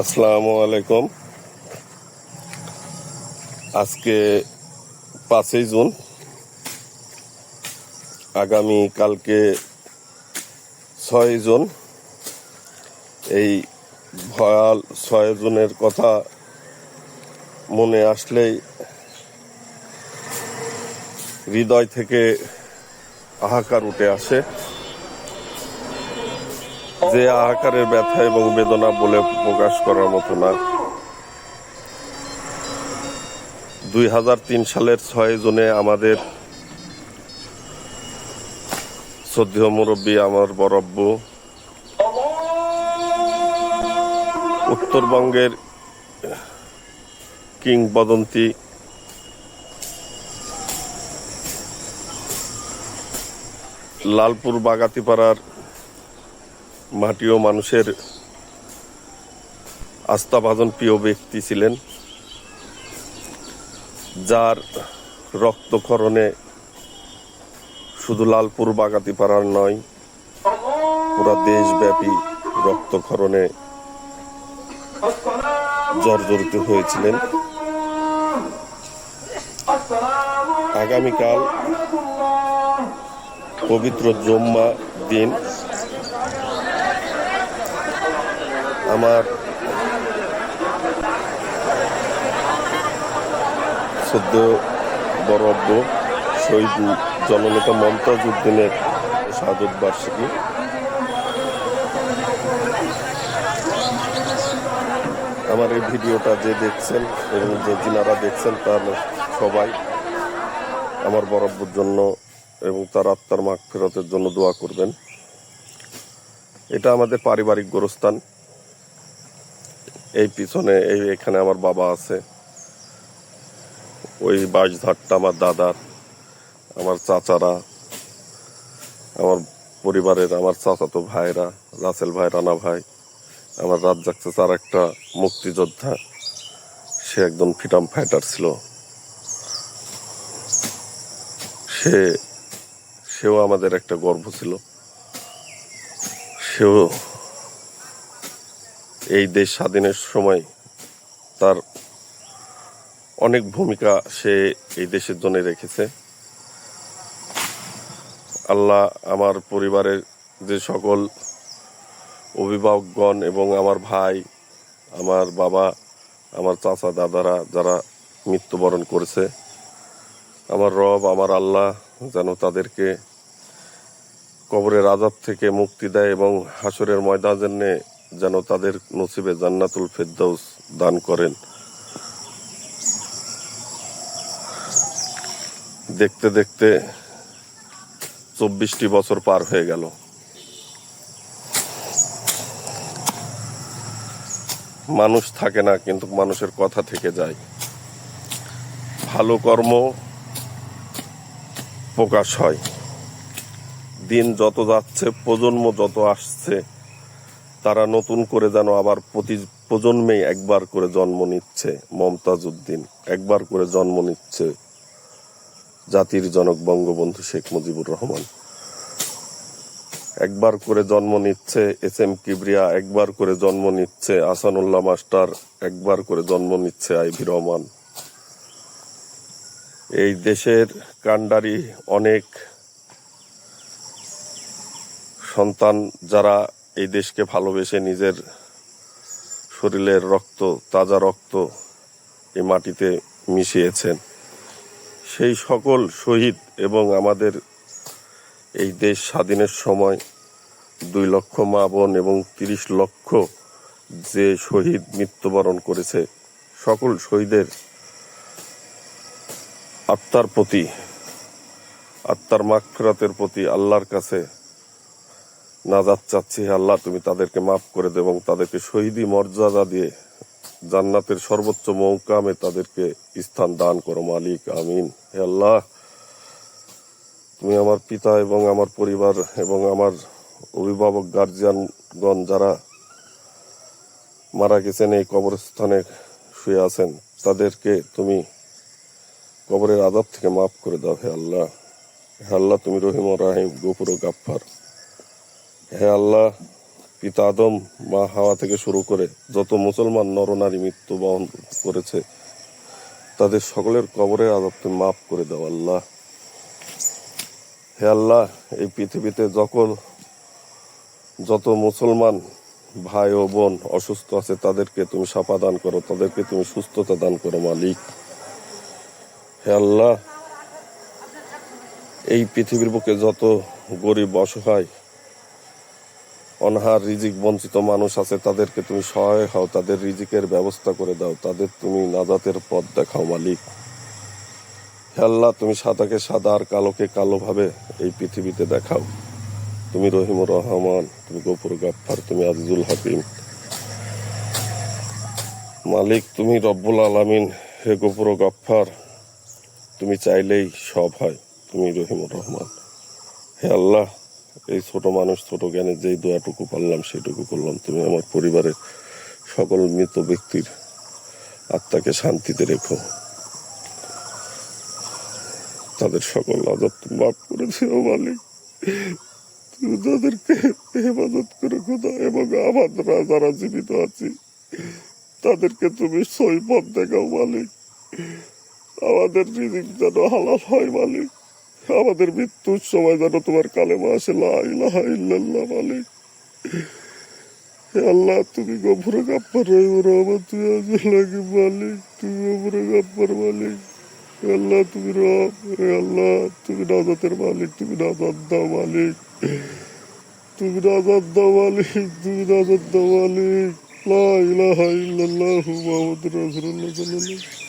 আসসালামু আলাইকুম। আজকে পাঁচই জুন। আগামী কালকে ছয় জুন। এই ভয়াল ছয় জুনের কথা মনে আসলেই হৃদয় থেকে হাহাকার উঠে আসে। যে আকারের ব্যথা এবং বেদনা বলে প্রকাশ করার মতো না। দুই হাজার তিন সালের ছয় জুনে আমাদের শ্রদ্ধেয় মুরব্বী আমার বরব্বু উত্তরবঙ্গের কিংবদন্তি লালপুর বাগাতিপাড়ার মাটি ও মানুষের আস্থাভাজন প্রিয় ব্যক্তি ছিলেন, যার রক্তক্ষরণে শুধু লালপুর বাগাতি পাড়ার নয়, পুরা দেশব্যাপী রক্তক্ষরণে জর্জরিত হয়েছিলেন। আগামীকাল পবিত্র জম্মা দিন। আমার সদ্য বরব্য শহীদ জননেতা মমতাজ উদ্দিনের শাহাদত বার্ষিকী। আমার এই ভিডিওটা যে দেখছেন এবং যে যিনারা দেখছেন তার সবাই আমার বরব্বর জন্য এবং তার আত্মার মাগ ফেরতের জন্য দোয়া করবেন। এটা আমাদের পারিবারিক গোরস্থান। এই পিছনে এই এখানে আমার বাবা আছে। ওই বাঁশঝাড়টা আমার দাদার, আমার চাচারা, আমার পরিবারের আমার চাচাতো ভাইরা রাসেল ভাই, রানা ভাই, আমার রাজ্জাক চাচার একটা মুক্তিযোদ্ধা। সে একজন ফ্রিডম ফাইটার ছিল। সে, সেও আমাদের একটা গর্ব ছিল। সেও এই দেশ স্বাধীনের সময় তার অনেক ভূমিকা সে এই দেশের জন্য রেখেছে। আল্লাহ আমার পরিবারের যে সকল অভিভাবকগণ এবং আমার ভাই, আমার বাবা, আমার চাচা, দাদারা যারা মৃত্যুবরণ করেছে, আমার রব, আমার আল্লাহ যেন তাদেরকে কবরের আজাব থেকে মুক্তি দেয় এবং হাসরের ময়দানে যেন তাদের নসিবে জান্নাতুল ফেরদাউস দান করেন। দেখতে দেখতে চব্বিশটি বছর পার হয়ে গেল। মানুষ থাকে না, কিন্তু মানুষের কথা থেকে যায়। ভালো কর্ম প্রকাশ হয়। দিন যত যাচ্ছে, প্রজন্ম যত আসছে তারা নতুন করে যেন আবার প্রতি প্রজন্মেই একবার করে জন্ম নিচ্ছে মমতাজ উদ্দিন একবার করে জন্ম নিচ্ছে জাতির জনক বঙ্গবন্ধু শেখ মুজিবুর রহমান। একবার করে জন্ম নিচ্ছে এস এম কিবরিয়া, একবার করে জন্ম নিচ্ছে আসানুল্লাহ মাস্টার, একবার করে জন্ম নিচ্ছে আইভি রহমান। এই দেশের কাণ্ডারি অনেক সন্তান যারা এই দেশকে ভালোবেসে নিজের শরীরের রক্ত, তাজা রক্ত এই মাটিতে মিশিয়েছেন। সেই সকল শহীদ এবং আমাদের এই দেশ স্বাধীনের সময় দুই লক্ষ মা বোন এবং তিরিশ লক্ষ যে শহীদ মৃত্যুবরণ করেছে, সকল শহীদের আত্মার প্রতি, আত্মার মাগফেরাতের প্রতি আল্লাহর কাছে নাজাত চাচ্ছি আল্লাহ, তুমি তাদেরকে মাফ করে দেব এবং তাদেরকে শহীদি মর্যাদা দিয়ে জান্নাতের সর্বোচ্চ মৌকামে তাদেরকে স্থান দান করো, মালিক, আমিন। হে আল্লাহ, তুমি আমার পিতা এবং আমার পরিবার এবং আমার অভিভাবক গার্জিয়ানগণ যারা মারা গেছেন এই কবরস্থানে শুয়ে আছেন, তাদেরকে তুমি কবরের আদাব থেকে মাফ করে দাও হে আল্লাহ। হে আল্লাহ, তুমি রহিম রাহিম, গফুর ও গাফফার। হে আল্লাহ, পিতা আদম মা হাওয়া থেকে শুরু করে যত মুসলমান নরনারী মৃত্যু বহন করেছে, তাদের সকলের কবরে তুমি মাফ করে দাও আল্লাহ। হে আল্লাহ, এই পৃথিবীতে যখন যত মুসলমান ভাই ও বোন অসুস্থ আছে, তাদেরকে তুমি সাপা দান করো, তাদেরকে তুমি সুস্থতা দান করো মালিক। হে আল্লাহ, এই পৃথিবীর বুকে যত গরিব অসহায় অনহার, রিজিক, বঞ্চিত মানুষ আছে, তাদেরকে তুমি সহায় হও, তাদের রিজিকের ব্যবস্থা করে দাও, তাদের তুমি নাজাতের পথ দেখাও, মালিক। হে আল্লাহ, তুমি সাদাকে সাদা আর কালোকে কালো ভাবে এই পৃথিবীতে দেখাও। তুমি রহিমুর রহমান, তুমি গফুর গাফফার, তুমি আজিজুল হাকিম। মালিক, তুমি রব্বুল আলামিন, হে গফুর গাফফার, তুমি চাইলেই সব হয়, তুমি রহিমুর রহমান। হে আল্লাহ এই ছোট মানুষ, ছোট জ্ঞানে যেই দোয়াটুকু পারলাম সেটুকু করলাম। তুমি আমার পরিবারের সকল মৃত ব্যক্তির আত্মাকে শান্তিতে রেখো। তাদের সকল আজাব তুমি মাফ করেছে ও মালিক। তুমি তাদেরকে হেফাজত করে, খোদা, এবং আমরা যারা জীবিত আছি, তাদেরকে তুমি সই পথ দেখাও, মালিক। আমাদের রিজিক যেন হালাল হয়, মালিক। আমাদের মৃত্যুর সময় যেন তোমার কালেমা আসে মালিক আল্লাহ, তুমি গফুর গাপ্পার রহিম রহমান তুমি আজলাকি মালিক, তুমি গফুর গাপ্পার মালিক। আল্লাহ, তুমি রব আল্লাহ, তুমি নাজাতের মালিক, তুমি নাজাত দাও মালিক। তুমি নাজাত দাও মালিক, তুমি নাজাত দাও মালিক। লা ইলাহা ইল্লাল্লাহু মুহাম্মাদুর রাসূলুল্লাহ সাল্লাল্লাহু